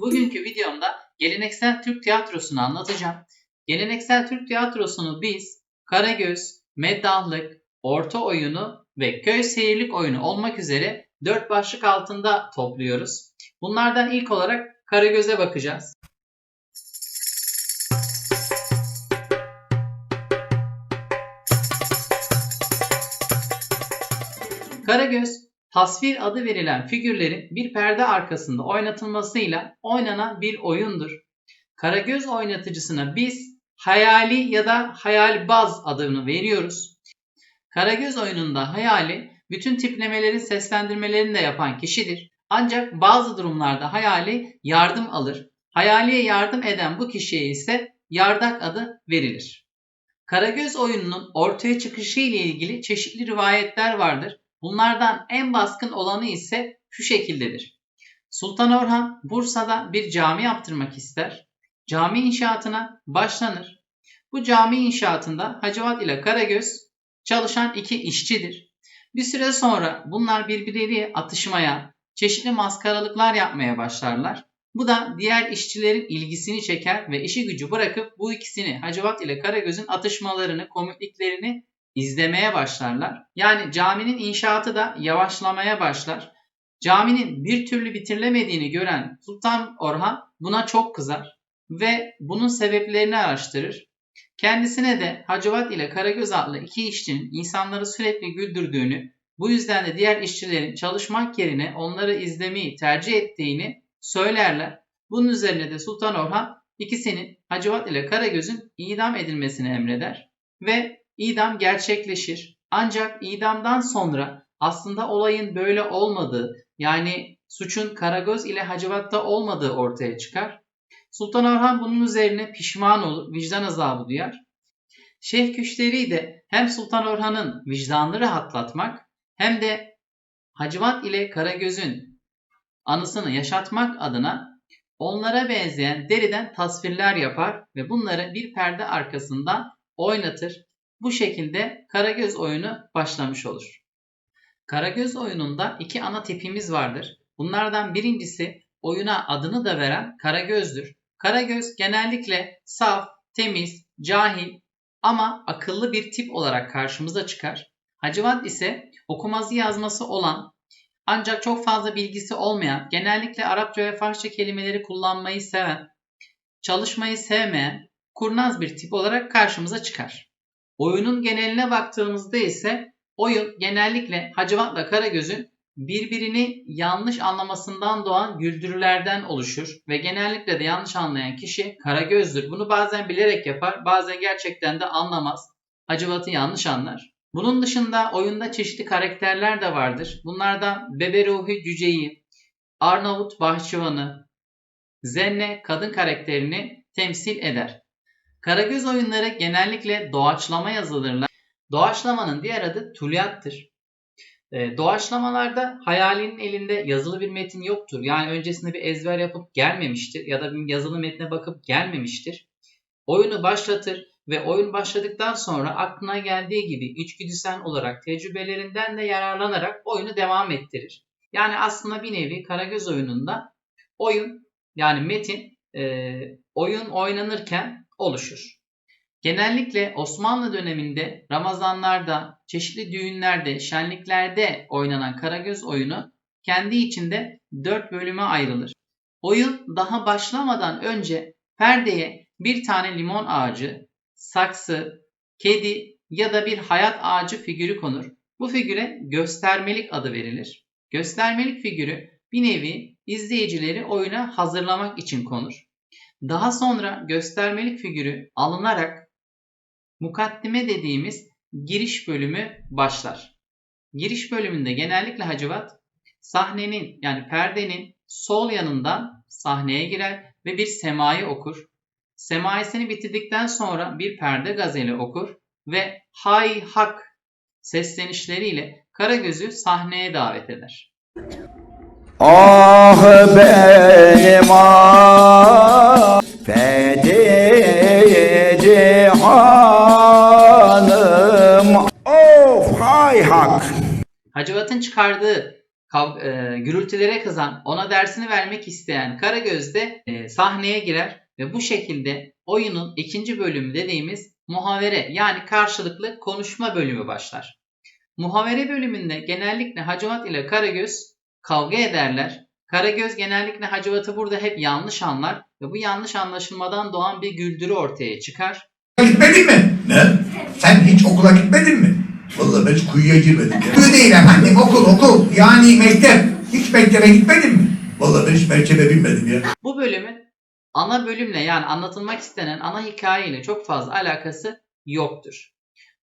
Bugünkü videomda geleneksel Türk tiyatrosunu anlatacağım. Geleneksel Türk tiyatrosunu biz Karagöz, Meddahlık, Orta oyunu ve Köy Seyirlik oyunu olmak üzere dört başlık altında topluyoruz. Bunlardan ilk olarak Karagöz'e bakacağız. Karagöz, tasvir adı verilen figürlerin bir perde arkasında oynatılmasıyla oynanan bir oyundur. Karagöz oynatıcısına biz hayali ya da hayalbaz adını veriyoruz. Karagöz oyununda hayali bütün tiplemelerin seslendirmelerini de yapan kişidir. Ancak bazı durumlarda hayali yardım alır. Hayaliye yardım eden bu kişiye ise yardak adı verilir. Karagöz oyununun ortaya çıkışı ile ilgili çeşitli rivayetler vardır. Bunlardan en baskın olanı ise şu şekildedir. Sultan Orhan Bursa'da bir cami yaptırmak ister. Cami inşaatına başlanır. Bu cami inşaatında Hacivat ile Karagöz çalışan iki işçidir. Bir süre sonra bunlar birbirleriyle atışmaya, çeşitli maskaralıklar yapmaya başlarlar. Bu da diğer işçilerin ilgisini çeker ve işi gücü bırakıp bu ikisini Hacivat ile Karagöz'ün atışmalarını, komikliklerini izlemeye başlarlar. Yani caminin inşaatı da yavaşlamaya başlar. Caminin bir türlü bitirilemediğini gören Sultan Orhan buna çok kızar ve bunun sebeplerini araştırır. Kendisine de Hacivat ile Karagöz adlı iki işçinin insanları sürekli güldürdüğünü, bu yüzden de diğer işçilerin çalışmak yerine onları izlemeyi tercih ettiğini söylerler. Bunun üzerine de Sultan Orhan ikisinin Hacivat ile Karagöz'ün idam edilmesini emreder ve idam gerçekleşir. Ancak idamdan sonra aslında olayın böyle olmadığı yani suçun Karagöz ile Hacivat'ta olmadığı ortaya çıkar. Sultan Orhan bunun üzerine pişman olur, vicdan azabı duyar. Şeyh Küşteri de hem Sultan Orhan'ın vicdanını rahatlatmak hem de Hacivat ile Karagöz'ün anısını yaşatmak adına onlara benzeyen deriden tasvirler yapar ve bunları bir perde arkasında oynatır. Bu şekilde Karagöz oyunu başlamış olur. Karagöz oyununda iki ana tipimiz vardır. Bunlardan birincisi oyuna adını da veren Karagöz'dür. Karagöz genellikle saf, temiz, cahil ama akıllı bir tip olarak karşımıza çıkar. Hacivat ise okuması yazması olan ancak çok fazla bilgisi olmayan, genellikle Arapça ve Farsça kelimeleri kullanmayı seven, çalışmayı sevmeyen, kurnaz bir tip olarak karşımıza çıkar. Oyunun geneline baktığımızda ise oyun genellikle Hacivat'la Karagöz'ün birbirini yanlış anlamasından doğan güldürülerden oluşur ve genellikle de yanlış anlayan kişi Karagöz'dür. Bunu bazen bilerek yapar, bazen gerçekten de anlamaz. Hacivat'ı yanlış anlar. Bunun dışında oyunda çeşitli karakterler de vardır. Bunlardan Bebe Ruhi Cüceyi, Arnavut Bahçıvanı, Zenne kadın karakterini temsil eder. Karagöz oyunları genellikle doğaçlama yazılırlar. Doğaçlamanın diğer adı tulyattır. E, doğaçlamalarda hayalinin elinde yazılı bir metin yoktur. Yani öncesinde bir ezber yapıp gelmemiştir ya da bir yazılı metne bakıp gelmemiştir. Oyunu başlatır ve oyun başladıktan sonra aklına geldiği gibi içgüdüsel olarak tecrübelerinden de yararlanarak oyunu devam ettirir. Yani aslında bir nevi Karagöz oyununda oyun yani metin e, oyun oynanırken oluşur. Genellikle Osmanlı döneminde Ramazanlarda, çeşitli düğünlerde, şenliklerde oynanan Karagöz oyunu kendi içinde 4 bölüme ayrılır. Oyun daha başlamadan önce perdeye bir tane limon ağacı, saksı, kedi ya da bir hayat ağacı figürü konur. Bu figüre göstermelik adı verilir. Göstermelik figürü bir nevi izleyicileri oyuna hazırlamak için konur. Daha sonra göstermelik figürü alınarak mukaddime dediğimiz giriş bölümü başlar. Giriş bölümünde genellikle Hacivat sahnenin yani perdenin sol yanından sahneye girer ve bir semayı okur. Semaisini bitirdikten sonra bir perde gazeli okur ve hay hak seslenişleriyle Karagöz'ü sahneye davet eder. Ah benim ah Hacivat'ın çıkardığı e, gürültülere kızan, ona dersini vermek isteyen Karagöz de e, sahneye girer ve bu şekilde oyunun ikinci bölümü dediğimiz muhavere yani karşılıklı konuşma bölümü başlar. Muhavere bölümünde genellikle Hacivat ile Karagöz kavga ederler. Karagöz genellikle Hacivat'ı burada hep yanlış anlar ve bu yanlış anlaşılmadan doğan bir güldürü ortaya çıkar. Gitmedin mi? Ne? Sen hiç okula gitmedin mi? Vallahi ben hiç kuyuya girmedim ya. Kuyu değil efendim okul okul. Yani mektep. Hiç mektebe gitmedin mi? Vallahi ben hiç merkebe binmedim ya. Bu bölümün ana bölümle yani anlatılmak istenen ana hikayeyle çok fazla alakası yoktur.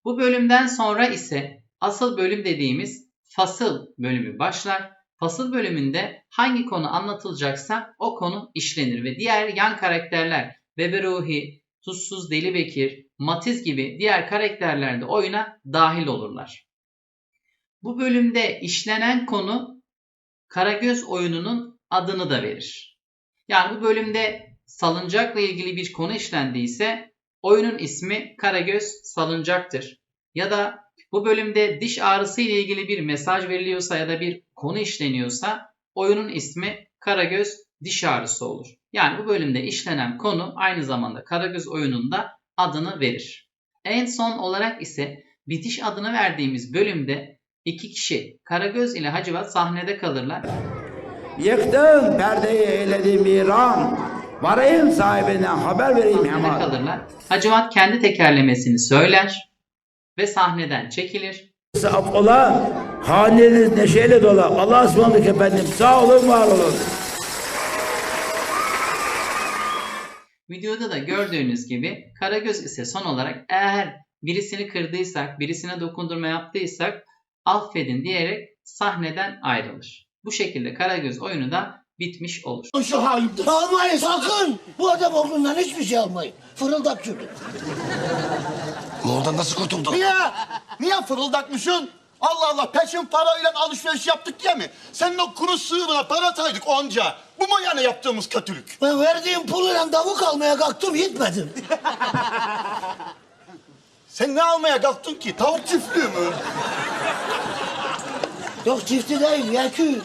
Bu bölümden sonra ise asıl bölüm dediğimiz fasıl bölümü başlar. Fasıl bölümünde hangi konu anlatılacaksa o konu işlenir ve diğer yan karakterler Bebe Ruhi, Tuzsuz Deli Bekir, Matiz gibi diğer karakterler de oyuna dahil olurlar. Bu bölümde işlenen konu Karagöz oyununun adını da verir. Yani bu bölümde salıncakla ilgili bir konu işlendiyse oyunun ismi Karagöz Salıncak'tır. Ya da bu bölümde diş ağrısı ile ilgili bir mesaj veriliyorsa ya da bir konu işleniyorsa oyunun ismi Karagöz Diş Ağrısı olur. Yani bu bölümde işlenen konu aynı zamanda Karagöz oyununda adını verir. En son olarak ise bitiş adını verdiğimiz bölümde iki kişi Karagöz ile Hacivat sahnede kalırlar Yıktım perdeyi eyledim viran. Varayım sahibine haber vereyim hemen. kalırlar. Hacivat kendi tekerlemesini söyler ve sahneden çekilir. Saf ola, haneniz neşeyle dola. Allah'a ısmarladık efendim. Sağ olun, var olun. Videoda da gördüğünüz gibi Karagöz ise son olarak eğer birisini kırdıysak, birisine dokundurma yaptıysak affedin diyerek sahneden ayrılır. Bu şekilde Karagöz oyunu da bitmiş olur. Şu halimdir. Almayın sakın. Bu adam oğlundan hiçbir şey almayın. Fırıldak çürü. Oradan nasıl kurtuldun? Niye? Niye fırıldakmışsın? Allah Allah peşin parayla alışveriş yaptık ya mi? Senin o kuru sığırına para saydık onca. Bu mu yani yaptığımız kötülük? Ben verdiğim puluyla tavuk almaya kalktım gitmedim. Sen ne almaya kalktın ki? Tavuk çiftliği mi? Yok çifti değil yekü.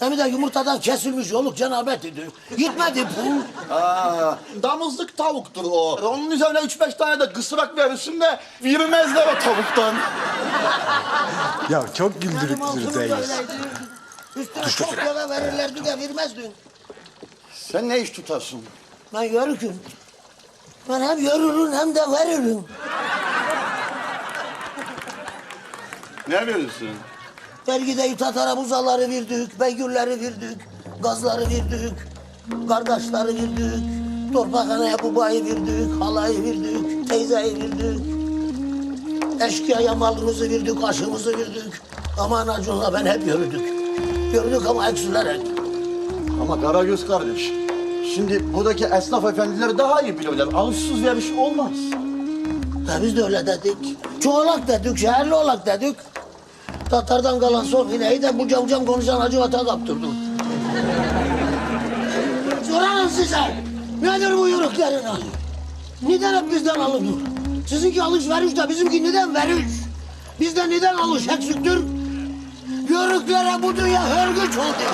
Hem de yumurtadan kesilmiş yoluk cenabet idi. Gitmedi pul. Aa, damızlık tavuktur o. Onun üzerine üç beş tane de kısrak verirsin de yürümezler o tavuktan. Ya çok güldürüksünüz Reis. Üstüne çok para verirlerdi de vermezdin. Sen ne iş tutarsın? Ben yörüküm. Ben hem yörürüm hem de veririm. Ne verirsin? Vergide tatara buzaları verdik, beygürleri verdik, gazları verdik, kardeşleri verdik, torpakhaneye babayı verdik, halayı verdik, teyzeyi verdik. Eşkıyaya malımızı verdik, aşımızı verdik. Aman Acun'la ben hep yürüdük. Yürüdük ama eksilerek. Ama Karagöz kardeş. Şimdi buradaki esnaf efendileri daha iyi biliyorlar. Alışsız veriş olmaz. Ya biz de öyle dedik. Çoğalak dedik, şehirli olak dedik. Tatardan kalan son ineği de bu camcam konuşan Hacivat'a kaptırdım. Sorarım size. Nedir bu yörüklerin hali? Neden hep bizden alınır? Sizinki alışveriş de bizimki neden veriş? Bizde neden alış eksiktir? Yörüklere bu dünya hörgüç oldu.